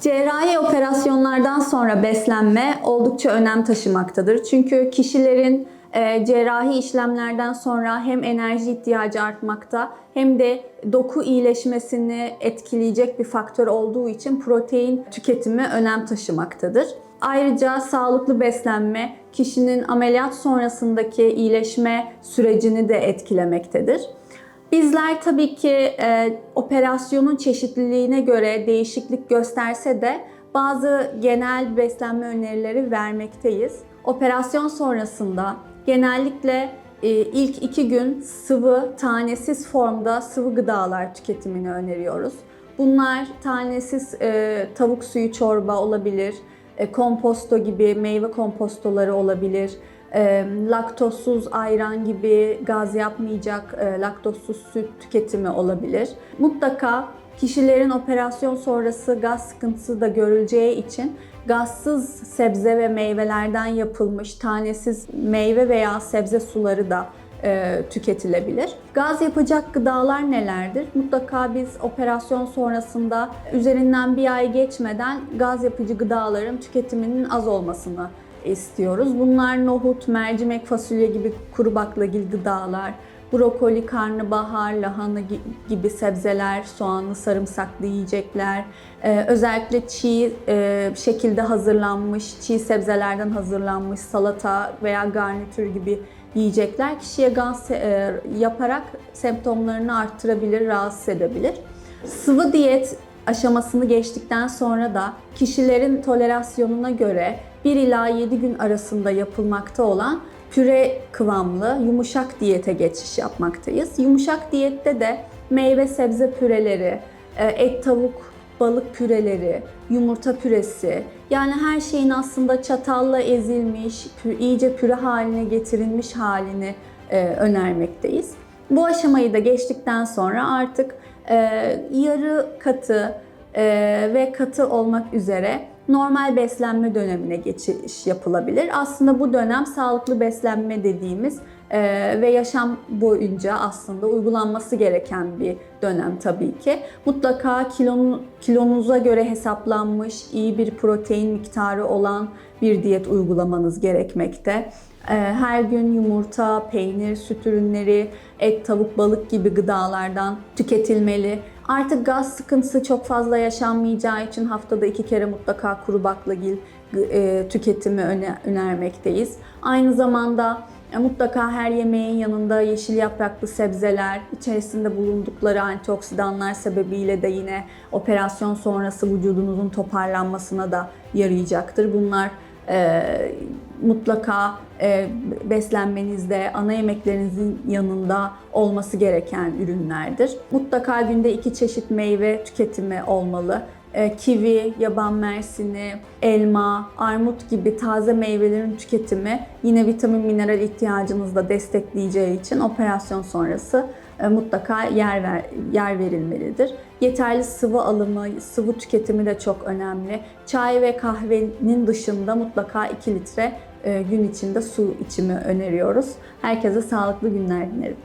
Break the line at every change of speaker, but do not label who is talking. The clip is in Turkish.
Cerrahi operasyonlardan sonra beslenme oldukça önem taşımaktadır. Çünkü kişilerin e, cerrahi işlemlerden sonra hem enerji ihtiyacı artmakta hem de doku iyileşmesini etkileyecek bir faktör olduğu için protein tüketimi önem taşımaktadır. Ayrıca sağlıklı beslenme kişinin ameliyat sonrasındaki iyileşme sürecini de etkilemektedir. Bizler tabii ki e, operasyonun çeşitliliğine göre değişiklik gösterse de bazı genel beslenme önerileri vermekteyiz. Operasyon sonrasında genellikle e, ilk iki gün sıvı, tanesiz formda sıvı gıdalar tüketimini öneriyoruz. Bunlar tanesiz e, tavuk suyu çorba olabilir, e, komposto gibi meyve kompostoları olabilir, e, laktozsuz ayran gibi gaz yapmayacak e, laktozsuz süt tüketimi olabilir. Mutlaka kişilerin operasyon sonrası gaz sıkıntısı da görüleceği için gazsız sebze ve meyvelerden yapılmış tanesiz meyve veya sebze suları da e, tüketilebilir. Gaz yapacak gıdalar nelerdir? Mutlaka biz operasyon sonrasında üzerinden bir ay geçmeden gaz yapıcı gıdaların tüketiminin az olmasını istiyoruz. Bunlar nohut, mercimek, fasulye gibi kuru baklagil gıdalar, brokoli, karnabahar, lahana gibi sebzeler, soğanlı, sarımsaklı yiyecekler, ee, özellikle çiğ e, şekilde hazırlanmış, çiğ sebzelerden hazırlanmış salata veya garnitür gibi yiyecekler kişiye gaz e, yaparak semptomlarını arttırabilir, rahatsız edebilir. Sıvı diyet aşamasını geçtikten sonra da kişilerin tolerasyonuna göre 1 ila 7 gün arasında yapılmakta olan püre kıvamlı yumuşak diyete geçiş yapmaktayız. Yumuşak diyette de meyve sebze püreleri, e, et tavuk balık püreleri, yumurta püresi yani her şeyin aslında çatalla ezilmiş, iyice püre haline getirilmiş halini e, önermekteyiz. Bu aşamayı da geçtikten sonra artık e, yarı katı ve katı olmak üzere normal beslenme dönemine geçiş yapılabilir. Aslında bu dönem sağlıklı beslenme dediğimiz e, ve yaşam boyunca aslında uygulanması gereken bir dönem tabii ki. Mutlaka kilonu, kilonuza göre hesaplanmış iyi bir protein miktarı olan bir diyet uygulamanız gerekmekte. E, her gün yumurta, peynir, süt ürünleri, et, tavuk, balık gibi gıdalardan tüketilmeli. Artık gaz sıkıntısı çok fazla yaşanmayacağı için haftada iki kere mutlaka kuru baklagil e, tüketimi önermekteyiz. Aynı zamanda e, mutlaka her yemeğin yanında yeşil yapraklı sebzeler, içerisinde bulundukları antioksidanlar sebebiyle de yine operasyon sonrası vücudunuzun toparlanmasına da yarayacaktır. Bunlar e, mutlaka e, beslenmenizde, ana yemeklerinizin yanında olması gereken ürünlerdir. Mutlaka günde iki çeşit meyve tüketimi olmalı. E, kivi, yaban mersini, elma, armut gibi taze meyvelerin tüketimi yine vitamin mineral ihtiyacınızı da destekleyeceği için operasyon sonrası e, mutlaka yer ver, yer verilmelidir. Yeterli sıvı alımı, sıvı tüketimi de çok önemli. Çay ve kahvenin dışında mutlaka 2 litre gün içinde su içimi öneriyoruz. Herkese sağlıklı günler dilerim.